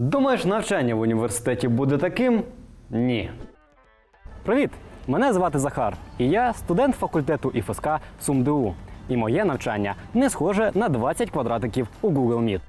Думаєш, навчання в університеті буде таким? Ні. Привіт! Мене звати Захар, і я студент факультету ІФСК СумДУ. І моє навчання не схоже на 20 квадратиків у Google Meet.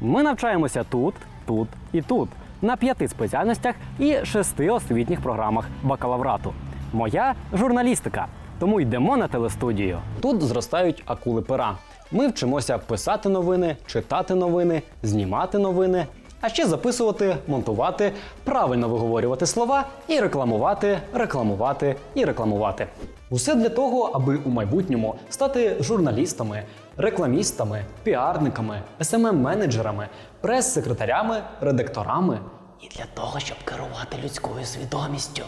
Ми навчаємося тут, тут і тут на п'яти спеціальностях і шести освітніх програмах бакалаврату. Моя журналістика. Тому йдемо на телестудію. Тут зростають акули пера. Ми вчимося писати новини, читати новини, знімати новини, а ще записувати, монтувати, правильно виговорювати слова і рекламувати, рекламувати і рекламувати. Усе для того, аби у майбутньому стати журналістами, рекламістами, піарниками, SMM-менеджерами, прес-секретарями, редакторами і для того, щоб керувати людською свідомістю.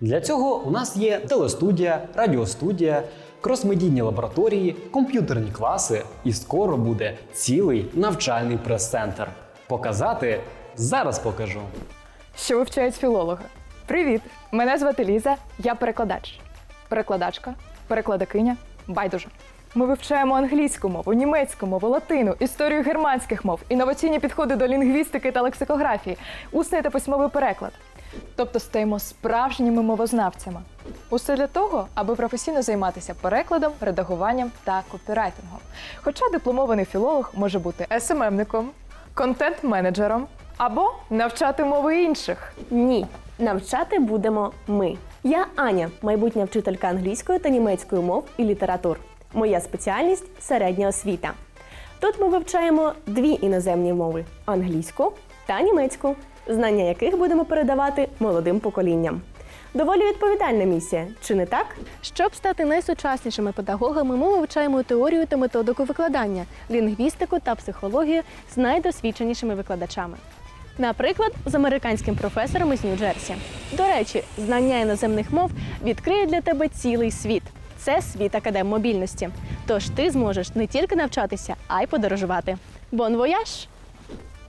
Для цього у нас є телестудія, радіостудія, кросмедійні лабораторії, комп'ютерні класи, і скоро буде цілий навчальний прес-центр. Показати зараз покажу. Що вивчають філологи? Привіт! Мене звати Ліза, я перекладач. Перекладачка, перекладакиня, байдуже. Ми вивчаємо англійську мову, німецьку мову, латину, історію германських мов, інноваційні підходи до лінгвістики та лексикографії, усний та письмовий переклад. Тобто стаємо справжніми мовознавцями. Усе для того, аби професійно займатися перекладом, редагуванням та копірайтингом. Хоча дипломований філолог може бути СММником, контент-менеджером або навчати мови інших. Ні, навчати будемо ми. Я Аня, майбутня вчителька англійської та німецької мов і літератур. Моя спеціальність середня освіта. Тут ми вивчаємо дві іноземні мови англійську та німецьку, знання яких будемо передавати молодим поколінням. Доволі відповідальна місія, чи не так? Щоб стати найсучаснішими педагогами, ми вивчаємо теорію та методику викладання, лінгвістику та психологію з найдосвідченішими викладачами. Наприклад, з американським професором із Нью-Джерсі. До речі, знання іноземних мов відкриє для тебе цілий світ. Це світ академ-мобільності. Тож ти зможеш не тільки навчатися, а й подорожувати. Бон вояж!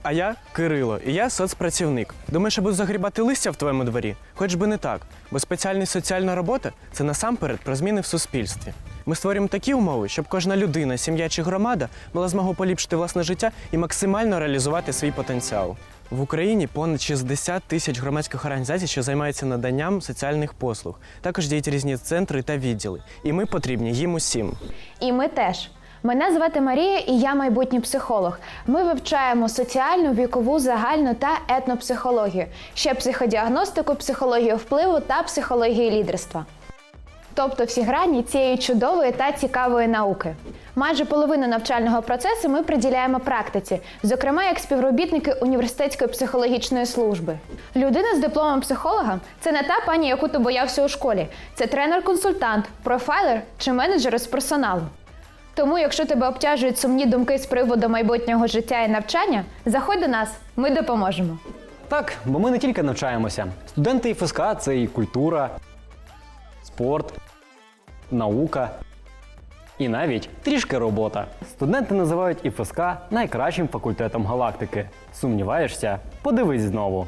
А я Кирило, і я соцпрацівник. Думаєш, я буду загрібати листя в твоєму дворі? Хоч би не так, бо спеціальність соціальна робота це насамперед про зміни в суспільстві. Ми створюємо такі умови, щоб кожна людина, сім'я чи громада мала змогу поліпшити власне життя і максимально реалізувати свій потенціал. В Україні понад 60 тисяч громадських організацій, що займаються наданням соціальних послуг. Також діють різні центри та відділи. І ми потрібні їм усім. І ми теж. Мене звати Марія, і я майбутній психолог. Ми вивчаємо соціальну, вікову, загальну та етнопсихологію, ще психодіагностику, психологію впливу та психологію лідерства. Тобто всі грані цієї чудової та цікавої науки. Майже половину навчального процесу ми приділяємо практиці, зокрема як співробітники університетської психологічної служби. Людина з дипломом психолога це не та пані, яку ти боявся у школі. Це тренер-консультант, профайлер чи менеджер з персоналу. Тому, якщо тебе обтяжують сумні думки з приводу майбутнього життя і навчання, заходь до нас, ми допоможемо. Так, бо ми не тільки навчаємося. Студенти ІФСК це і культура, спорт, наука і навіть трішки робота. Студенти називають ІФСК найкращим факультетом галактики. Сумніваєшся? Подивись знову.